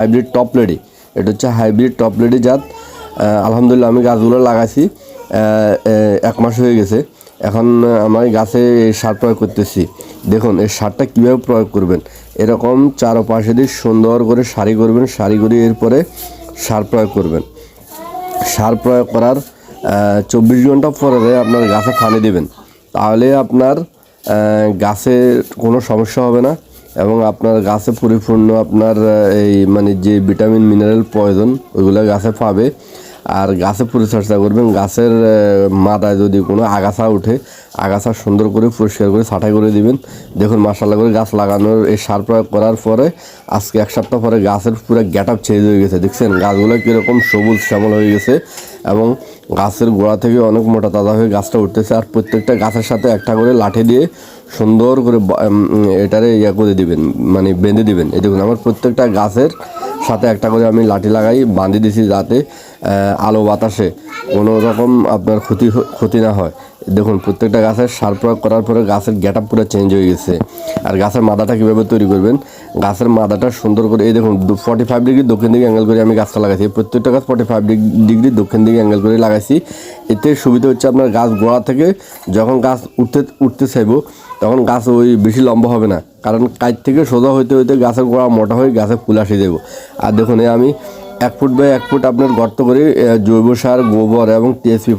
Hybrid top lady. এটা হচ্ছে hybrid top lady জাত। আলহামদুলিল্লাহ আমি গাছগুলো লাগাইছি। এক মাস হয়ে গেছে। এখন আমার গাছে এই সার প্রয়োগ করতেছি। দেখুন, এই সারটা কীভাবে প্রয়োগ করবেন? এরকম চারপাশে দিয়ে সুন্দর করে সারি করবেন, সারি করে এরপরে সার প্রয়োগ করবেন। সার প্রয়োগ করার চব্বিশ ঘণ্টা পরে আপনার গাছে পানি দেবেন। তাহলে আপনার গাছে কোনো সমস্যা হবে না। এবং আপনার গাছে পরিপূর্ণ আপনার এই মানে যে ভিটামিন, মিনারেল প্রয়োজন, ওইগুলো গাছে পাবে। আর গাছে পরিচর্যা করবেন, গাছের মাথায় যদি কোনো আগাছা উঠে আগাছা সুন্দর করে পরিষ্কার করে ছাঁটাই করে দিবেন। দেখুন মাসাল্লা করে গাছ লাগানোর এই সার প্রয়োগ করার পরে, আজকে এক সপ্তাহ পরে গাছের পুরো গ্যাট আপ চেঞ্জ হয়ে গেছে, দেখছেন? গাছগুলো কীরকম সবুজ শ্যামল হয়ে গেছে এবং গাছের গোড়া থেকে অনেক মোটা তাজা হয়ে গাছটা উঠতেছে। আর প্রত্যেকটা গাছের সাথে একটা করে লাঠি দিয়ে সুন্দর করে এটারে ইয়া করে দিবেন মানে বেঁধে দিবেন। এই দেখুন, আমার প্রত্যেকটা গাছের সাথে একটা করে আমি লাঠি লাগাই, বাঁধে দিছি যাতে আলো বাতাসে কোনো রকম আপনার ক্ষতি ক্ষতি না হয়। দেখুন, প্রত্যেকটা গাছের সার প্রয়োগ করার পরে গাছের আপ পুরো চেঞ্জ হয়ে গেছে। আর গাছের মাদাটা কীভাবে তৈরি করবেন? গাছের মাদাটা সুন্দর করে, এই দেখুন ফর্টি ফাইভ ডিগ্রি দক্ষিণ দিকে অ্যাঙ্গেল করে আমি গাছটা লাগাইছি। প্রত্যেকটা গাছ ফর্টি ফাইভ ডিগ্রি দক্ষিণ দিকে অ্যাঙ্গেল করে লাগাইছি। এতে সুবিধা হচ্ছে আপনার গাছ গোড়া থেকে যখন গাছ উঠতে উঠতে চাইব, তখন গাছ ওই বেশি লম্বা হবে না। কারণ কাজ থেকে সোজা হইতে হইতে গাছের গোড়া মোটা হয়ে গাছে ফুল আসে দেবো আর দেখুন আমি এক ফুট বাই এক ফুট আপনার গর্ত করে জৈব সার, গোবর এবং টিএসপি